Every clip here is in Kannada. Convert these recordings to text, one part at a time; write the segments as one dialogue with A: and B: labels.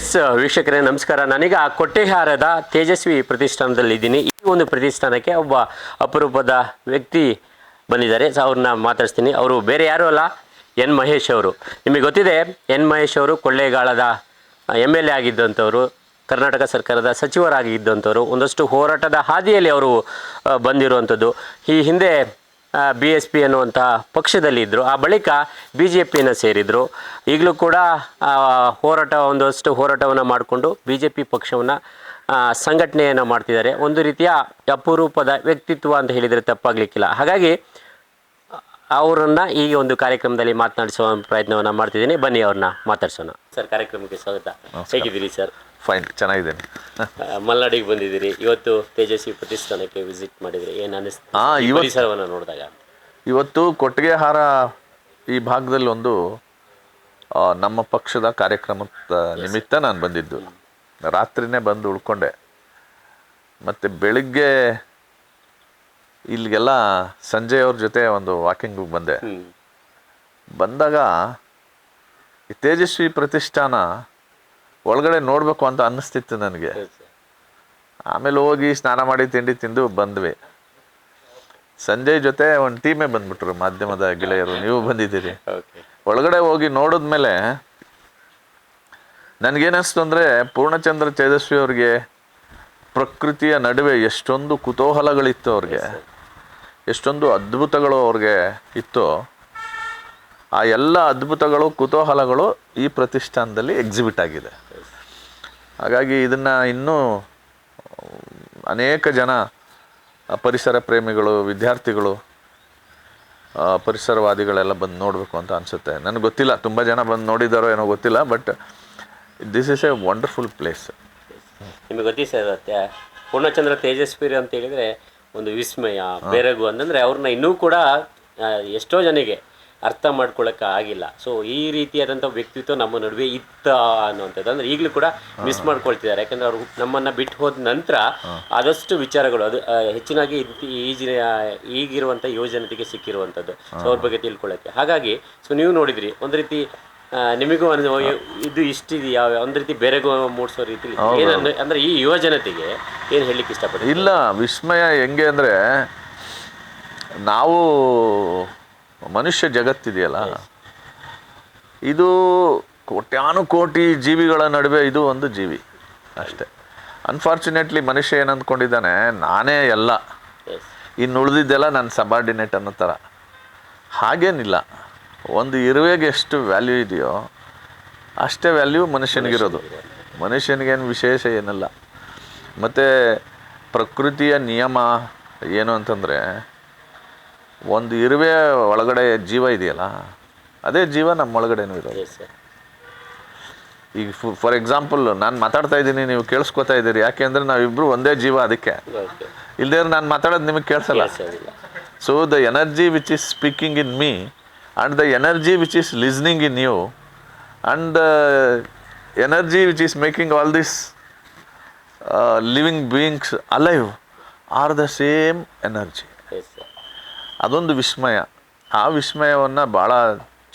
A: ಎಸ್ ವೀಕ್ಷಕರೇ ನಮಸ್ಕಾರ. ನಾನೀಗ ಕೊಟ್ಟೆಹಾರದ ತೇಜಸ್ವಿ ಪ್ರತಿಷ್ಠಾನದಲ್ಲಿ ಇದ್ದೀನಿ ಈ ಒಂದು ಪ್ರತಿಷ್ಠಾನಕ್ಕೆ ಒಬ್ಬ ಅಪರೂಪದ ವ್ಯಕ್ತಿ ಬಂದಿದ್ದಾರೆ. ಸೊ ಅವ್ರನ್ನ ಮಾತಾಡಿಸ್ತೀನಿ. ಅವರು ಬೇರೆ ಯಾರೂ ಅಲ್ಲ ಎನ್ ಮಹೇಶ್ ಅವರು. ನಿಮಗೆ ಗೊತ್ತಿದೆ ಎನ್ ಮಹೇಶ್ ಅವರು ಕೊಳ್ಳೇಗಾಲದ ಎಂ ಎಲ್ ಎ ಆಗಿದ್ದಂಥವರು ಕರ್ನಾಟಕ ಸರ್ಕಾರದ ಸಚಿವರಾಗಿದ್ದಂಥವ್ರು ಒಂದಷ್ಟು ಹೋರಾಟದ ಹಾದಿಯಲ್ಲಿ ಅವರು ಆ, ಬಂದಿರುವಂಥದ್ದು. ಈ ಹಿಂದೆ ಬಿ ಎಸ್ ಪಿ ಅನ್ನುವಂಥ ಪಕ್ಷದಲ್ಲಿ ಇದ್ದರು ಆ ಬಳಿಕ ಬಿ ಜೆ ಪಿಯನ್ನು ಸೇರಿದರು. ಈಗಲೂ ಕೂಡ ಹೋರಾಟ ಒಂದಷ್ಟು ಹೋರಾಟವನ್ನು ಮಾಡಿಕೊಂಡು ಬಿ ಜೆ ಪಿ ಪಕ್ಷವನ್ನು ಸಂಘಟನೆಯನ್ನು ಮಾಡ್ತಿದ್ದಾರೆ. ಒಂದು ರೀತಿಯ ಅಪರೂಪದ ವ್ಯಕ್ತಿತ್ವ ಅಂತ ಹೇಳಿದರೆ ತಪ್ಪಾಗಲಿಕ್ಕಿಲ್ಲ. ಹಾಗಾಗಿ ಅವರನ್ನು ಈ ಒಂದು ಕಾರ್ಯಕ್ರಮದಲ್ಲಿ ಮಾತನಾಡಿಸುವ ಪ್ರಯತ್ನವನ್ನು ಮಾಡ್ತಿದ್ದೀನಿ. ಬನ್ನಿ ಅವ್ರನ್ನ ಮಾತಾಡ್ಸೋಣ. ಸರ್ ಕಾರ್ಯಕ್ರಮಕ್ಕೆ ಸ್ವಾಗತ. ಹೇಗಿದ್ದೀರಿ ಸರ್?
B: ಫೈನ್ ಚೆನ್ನಾಗಿದ್ದೇನೆ
A: ಮಲ್ನಾಡಿಗೆ ಬಂದಿದ್ದೀರಿ. ಇವತ್ತು ತೇಜಸ್ವಿ ಪ್ರತಿಷ್ಠಾನಕ್ಕೆ ವಿಸಿಟ್ ಮಾಡಿದ್ರಿ ಏನು ಅನಿಸ್ತು?
B: ಆ, ಇವತ್ತು-
A: ಪರಿಸರವನ್ನು ನೋಡಿದಾಗ.
B: ಇವತ್ತು ಕೊಟ್ಟಿಗೆಹಾರ ಈ ಭಾಗದಲ್ಲಿ ಒಂದು ಆ, ನಮ್ಮ ಪಕ್ಷದ ಕಾರ್ಯಕ್ರಮದ ನಿಮಿತ್ತ ನಾನು ಬಂದಿದ್ದು. ರಾತ್ರಿನೇ ಬಂದು ಉಳ್ಕೊಂಡೆ. ಮತ್ತು ಬೆಳಿಗ್ಗೆ ಇಲ್ಲಿಗೆಲ್ಲ ಸಂಜೆಯವ್ರ ಅವ್ರ ಜೊತೆ ಒಂದು ವಾಕಿಂಗ್ ಬಂದೆ. ಬಂದಾಗ ಈ ತೇಜಸ್ವಿ ಪ್ರತಿಷ್ಠಾನ ಒಳಗಡೆ ನೋಡಬೇಕು ಅಂತ ಅನ್ನಿಸ್ತಿತ್ತು ನನಗೆ. ಆಮೇಲೆ ಹೋಗಿ ಸ್ನಾನ ಮಾಡಿ ತಿಂಡಿ ತಿಂದು ಬಂದ್ವಿ. ಸಂಜಯ್ ಜೊತೆ ಒಂದು ಟೀಮೇ ಬಂದ್ಬಿಟ್ರು ಮಾಧ್ಯಮದ ಗೆಳೆಯರು. ನೀವು ಬಂದಿದ್ದೀರಿ. ಒಳಗಡೆ ಹೋಗಿ ನೋಡಿದ್ಮೇಲೆ ನನಗೇನಿಸ್ತು ಅಂದರೆ ಪೂರ್ಣಚಂದ್ರ ತೇಜಸ್ವಿ ಅವ್ರಿಗೆ ಪ್ರಕೃತಿಯ ನಡುವೆ ಎಷ್ಟೊಂದು ಕುತೂಹಲಗಳಿತ್ತು ಅವ್ರಿಗೆ. ಎಷ್ಟೊಂದು ಅದ್ಭುತಗಳು ಅವ್ರಿಗೆ ಇತ್ತು. ಆ ಎಲ್ಲ ಅದ್ಭುತಗಳು ಕುತೂಹಲಗಳು ಈ ಪ್ರತಿಷ್ಠಾನದಲ್ಲಿ ಎಕ್ಸಿಬಿಟ್ ಆಗಿದೆ. ಹಾಗಾಗಿ ಇದನ್ನು ಇನ್ನೂ ಅನೇಕ ಜನ ಪರಿಸರ ಪ್ರೇಮಿಗಳು ವಿದ್ಯಾರ್ಥಿಗಳು ಪರಿಸರವಾದಿಗಳೆಲ್ಲ ಬಂದು ನೋಡಬೇಕು ಅಂತ ಅನಿಸುತ್ತೆ. ನನಗೆ ಗೊತ್ತಿಲ್ಲ ತುಂಬ ಜನ ಬಂದು ನೋಡಿದಾರೋ ಏನೋ ಗೊತ್ತಿಲ್ಲ but this is a wonderful place
A: ನಿಮಗೆ ಗೊತ್ತಿ ಸರ್ ಪೂರ್ಣಚಂದ್ರ ತೇಜಸ್ವಿ ಅಂತ ಹೇಳಿದರೆ ಒಂದು ವಿಸ್ಮಯ ಬೆರಗು ಅಂತಂದರೆ ಅವ್ರನ್ನ ಇನ್ನೂ ಕೂಡ ಎಷ್ಟೋ ಜನಗೆ ಅರ್ಥ ಮಾಡ್ಕೊಳ್ಳೋಕೆ ಆಗಿಲ್ಲ. ಸೊ ಈ ರೀತಿಯಾದಂಥ ವ್ಯಕ್ತಿತ್ವ ನಮ್ಮ ನಡುವೆ ಇತ್ತ ಅನ್ನುವಂಥದ್ದು. ಅಂದ್ರೆ ಈಗಲೂ ಕೂಡ ಮಿಸ್ ಮಾಡ್ಕೊಳ್ತಿದ್ದಾರೆ. ಯಾಕಂದ್ರೆ ಅವರು ನಮ್ಮನ್ನ ಬಿಟ್ಟು ಹೋದ ನಂತರ ಆದಷ್ಟು ವಿಚಾರಗಳು ಅದು ಹೆಚ್ಚಿನಾಗಿ ಈಜಿನ ಈಗಿರುವಂಥ ಯುವಜನತೆಗೆ ಸಿಕ್ಕಿರುವಂಥದ್ದು. ಸೊ ಅವ್ರ ಬಗ್ಗೆ ತಿಳ್ಕೊಳ್ಳೋಕ್ಕೆ ಹಾಗಾಗಿ ಸೊ ನೀವು ನೋಡಿದ್ರಿ ಒಂದು ರೀತಿ ನಿಮಗೂ ಒಂದು ಇದು ಇಷ್ಟಿದೆಯಾ? ಒಂದು ರೀತಿ ಬೇರೆಗೂ ಮೂಡಿಸೋ ರೀತಿ ಏನಂದ್ರೆ ಅಂದ್ರೆ ಈ ಯುವ ಜನತೆಗೆ ಏನು ಹೇಳಲಿಕ್ಕೆ ಇಷ್ಟಪಡ್ತೀವಿ
B: ಇಲ್ಲ ವಿಸ್ಮಯ ಹೆಂಗೆ ಅಂದರೆ ನಾವು ಮನುಷ್ಯ ಜಗತ್ತಿದೆಯಲ್ಲ? ಇದು ಕೋಟ್ಯಾನು ಕೋಟಿ ಜೀವಿಗಳ ನಡುವೆ ಇದು ಒಂದು ಜೀವಿ ಅಷ್ಟೆ. ಅನ್ಫಾರ್ಚುನೇಟ್ಲಿ ಮನುಷ್ಯ ಏನು ಅಂದ್ಕೊಂಡಿದ್ದಾನೆ ನಾನೇ ಎಲ್ಲ. ಇನ್ನು ಉಳಿದಿದ್ದೆಲ್ಲ ನನ್ನ ಸಬಾರ್ಡಿನೇಟ್ ಅನ್ನೋ ಥರ ಹಾಗೇನಿಲ್ಲ. ಒಂದು ಇರುವೆಗೆ ಎಷ್ಟು ವ್ಯಾಲ್ಯೂ ಇದೆಯೋ ಅಷ್ಟೇ ವ್ಯಾಲ್ಯೂ ಮನುಷ್ಯನಿಗಿರೋದು. ಮನುಷ್ಯನಿಗೇನು ವಿಶೇಷ ಏನಲ್ಲ. ಮತ್ತು ಪ್ರಕೃತಿಯ ನಿಯಮ ಏನು ಅಂತಂದರೆ ಒಂದು ಇರುವೆ ಒಳಗಡೆ ಜೀವ ಇದೆಯಲ್ಲ ಅದೇ ಜೀವ ನಮ್ಮ ಒಳಗಡೆನೂ ಇರೋದು
A: ಸರ್
B: ಈಗ ಫಾರ್ ಎಕ್ಸಾಂಪಲ್ ನಾನು ಮಾತಾಡ್ತಾ ಇದ್ದೀನಿ ನೀವು ಕೇಳಿಸ್ಕೊತಾ ಇದ್ದೀರಿ. ಯಾಕೆ ಅಂದರೆ ನಾವಿಬ್ಬರು ಒಂದೇ ಜೀವ ಅದಕ್ಕೆ. ಇಲ್ಲದೇ ನಾನು ಮಾತಾಡೋದು ನಿಮಗೆ ಕೇಳಿಸಲ್ಲ.
A: So
B: the energy which which is speaking in me and the energy which is listening in you and the energy which is making all beings alive living beings alive are ಅದೊಂದು ವಿಸ್ಮಯ. ಆ ವಿಸ್ಮಯವನ್ನು ಭಾಳ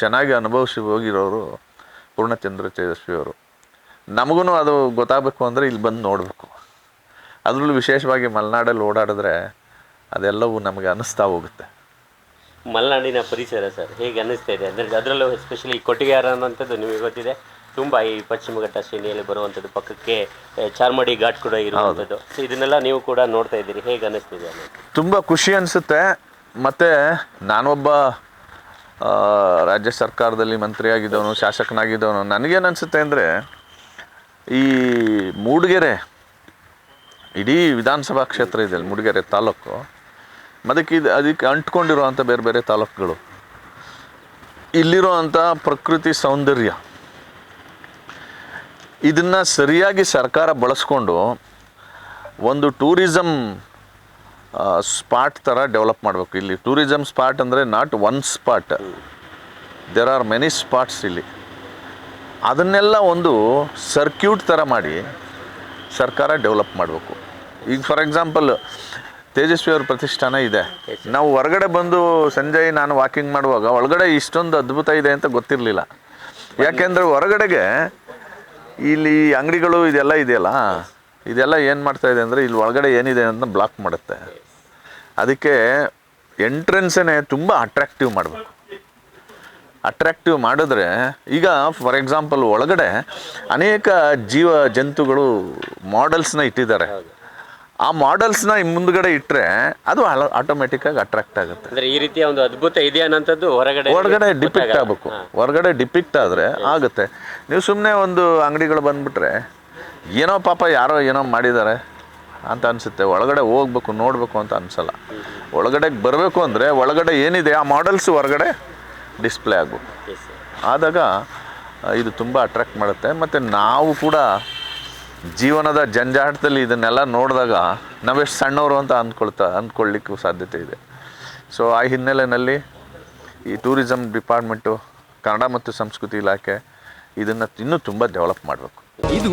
B: ಚೆನ್ನಾಗಿ ಅನುಭವಿಸಿ ಹೋಗಿರೋರು ಪೂರ್ಣಚಂದ್ರ ತೇಜಸ್ವಿಯವರು ನಮಗೂ ಅದು ಗೊತ್ತಾಗಬೇಕು ಅಂದರೆ ಇಲ್ಲಿ ಬಂದು ನೋಡಬೇಕು. ಅದರಲ್ಲೂ ವಿಶೇಷವಾಗಿ ಮಲೆನಾಡಲ್ಲಿ ಓಡಾಡಿದ್ರೆ ಅದೆಲ್ಲವೂ ನಮಗೆ ಅನ್ನಿಸ್ತಾ ಹೋಗುತ್ತೆ.
A: ಮಲೆನಾಡಿನ ಪರಿಸರ ಸರ್ ಹೇಗೆ ಅನ್ನಿಸ್ತಾ ಇದೆ? ಅಂದರೆ ಅದರಲ್ಲೂ ಎಸ್ಪೆಷಲಿ ಕೊಟ್ಟಿಗೆಹಾರ ಅನ್ನೋಂಥದ್ದು ನಿಮಗೆ ಗೊತ್ತಿದೆ. ತುಂಬ ಈ ಪಶ್ಚಿಮ ಘಟ್ಟ ಶ್ರೇಣಿಯಲ್ಲಿ ಬರುವಂಥದ್ದು ಪಕ್ಕಕ್ಕೆ ಚಾರ್ಮಡಿ ಘಾಟ್ ಕೂಡ ಇರುವಂಥದ್ದು. ಇದನ್ನೆಲ್ಲ ನೀವು ಕೂಡ ನೋಡ್ತಾ ಇದ್ದೀರಿ. ಹೇಗೆ ಅನ್ನಿಸ್ತಿದೆ
B: ತುಂಬ ಖುಷಿ ಅನಿಸುತ್ತೆ. ಮತ್ತು ನಾನೊಬ್ಬ ರಾಜ್ಯ ಸರ್ಕಾರದಲ್ಲಿ ಮಂತ್ರಿಯಾಗಿದ್ದವನು, ಶಾಸಕನಾಗಿದ್ದವನು. ನನಗೇನು ಅನಿಸುತ್ತೆ ಅಂದರೆ, ಈ ಮೂಡಿಗೆರೆ, ಇಡೀ ವಿಧಾನಸಭಾ ಕ್ಷೇತ್ರ ಇದೆ ಮೂಡಿಗೆರೆ ತಾಲೂಕು. ಅದಕ್ಕೆ ಇದು, ಅದಕ್ಕೆ ಅಂಟ್ಕೊಂಡಿರುವಂಥ ಬೇರೆ ಬೇರೆ ತಾಲೂಕುಗಳು. ಇಲ್ಲಿರುವಂಥ ಪ್ರಕೃತಿ ಸೌಂದರ್ಯ, ಇದನ್ನು ಸರಿಯಾಗಿ ಸರ್ಕಾರ ಬಳಸ್ಕೊಂಡು ಒಂದು ಟೂರಿಸಮ್ ಸ್ಪಾಟ್ ಥರ ಡೆವಲಪ್ ಮಾಡಬೇಕು. ಇಲ್ಲಿ ಟೂರಿಸಮ್ ಸ್ಪಾಟ್ ಅಂದರೆ not one spot there are many spots ಇಲ್ಲಿ. ಅದನ್ನೆಲ್ಲ ಒಂದು ಸರ್ಕ್ಯೂಟ್ ಥರ ಮಾಡಿ ಸರ್ಕಾರ ಡೆವಲಪ್ ಮಾಡಬೇಕು. ಈಗ ಫಾರ್ ಎಕ್ಸಾಂಪಲ್ ತೇಜಸ್ವಿ ಅವ್ರ ಪ್ರತಿಷ್ಠಾನ ಇದೆ. ನಾವು ಹೊರಗಡೆ ಬಂದು ಸಂಜಯ್ ನಾನು ವಾಕಿಂಗ್ ಮಾಡುವಾಗ ಒಳಗಡೆ ಇಷ್ಟೊಂದು ಅದ್ಭುತ ಇದೆ ಅಂತ ಗೊತ್ತಿರಲಿಲ್ಲ. ಯಾಕೆಂದರೆ ಹೊರಗಡೆಗೆ ಇಲ್ಲಿ ಅಂಗಡಿಗಳು ಇದೆಲ್ಲ ಇದೆಯಲ್ಲ? ಇದೆಲ್ಲ ಏನು ಮಾಡ್ತಾ ಇದೆ ಅಂದರೆ ಇಲ್ಲಿ ಒಳಗಡೆ ಏನಿದೆ ಅಂತ ಬ್ಲಾಕ್ ಮಾಡುತ್ತೆ. ಅದಕ್ಕೆ ಎಂಟ್ರೆನ್ಸೇ ತುಂಬ ಅಟ್ರಾಕ್ಟಿವ್ ಮಾಡಬೇಕು. ಅಟ್ರಾಕ್ಟಿವ್ ಮಾಡಿದ್ರೆ ಈಗ ಫಾರ್ ಎಕ್ಸಾಂಪಲ್ ಒಳಗಡೆ ಅನೇಕ ಜೀವ ಜಂತುಗಳು ಮಾಡೆಲ್ಸ್ನ ಇಟ್ಟಿದ್ದಾರೆ. ಆ ಮಾಡೆಲ್ಸ್ನ ಮುಂದ್ಗಡೆ ಇಟ್ಟರೆ ಅದು ಆಟೋಮೆಟಿಕ್ಕಾಗಿ ಅಟ್ರಾಕ್ಟ್ ಆಗುತ್ತೆ.
A: ಅಂದ್ರೆ ಈ ರೀತಿಯ ಒಂದು ಅದ್ಭುತ ಇದೆ ಅನ್ನೋಂಥದ್ದು ಹೊರಗಡೆ
B: ಹೊರಗಡೆ ಡಿಪಿಕ್ಟ್ ಆಗಬೇಕು. ಹೊರಗಡೆ ಡಿಪಿಕ್ಟ್ ಆದರೆ ಆಗುತ್ತೆ. ನೀವು ಸುಮ್ಮನೆ ಒಂದು ಅಂಗಡಿಗಳು ಬಂದ್ಬಿಟ್ರೆ ಏನೋ ಪಾಪ ಯಾರೋ ಏನೋ ಮಾಡಿದ್ದಾರೆ ಅಂತ ಅನಿಸುತ್ತೆ. ಒಳಗಡೆ ಹೋಗ್ಬೇಕು ನೋಡಬೇಕು ಅಂತ ಅನಿಸಲ್ಲ. ಒಳಗಡೆಗೆ ಬರಬೇಕು ಅಂದರೆ ಒಳಗಡೆ ಏನಿದೆ ಆ ಮಾಡೆಲ್ಸ್ ಹೊರಗಡೆ ಡಿಸ್ಪ್ಲೇ ಆಗಬೇಕು. ಆದಾಗ ಇದು ತುಂಬ ಅಟ್ರ್ಯಾಕ್ಟ್ ಮಾಡುತ್ತೆ. ಮತ್ತು ನಾವು ಕೂಡ ಜೀವನದ ಜಂಜಾಟದಲ್ಲಿ ಇದನ್ನೆಲ್ಲ ನೋಡಿದಾಗ ನಾವೆಷ್ಟು ಸಣ್ಣವರು ಅಂತ ಅಂದ್ಕೊಳ್ತಾ ಅಂದ್ಕೊಳ್ಳಿಕ್ಕೂ ಸಾಧ್ಯತೆ ಇದೆ. ಸೊ ಆ ಹಿನ್ನೆಲೆಯಲ್ಲಿ ಈ ಟೂರಿಸಮ್ ಡಿಪಾರ್ಟ್ಮೆಂಟು ಕನ್ನಡ ಮತ್ತು ಸಂಸ್ಕೃತಿ ಇಲಾಖೆ ಇದನ್ನು ಇನ್ನೂ ತುಂಬ ಡೆವಲಪ್ ಮಾಡಬೇಕು.
C: ಇದು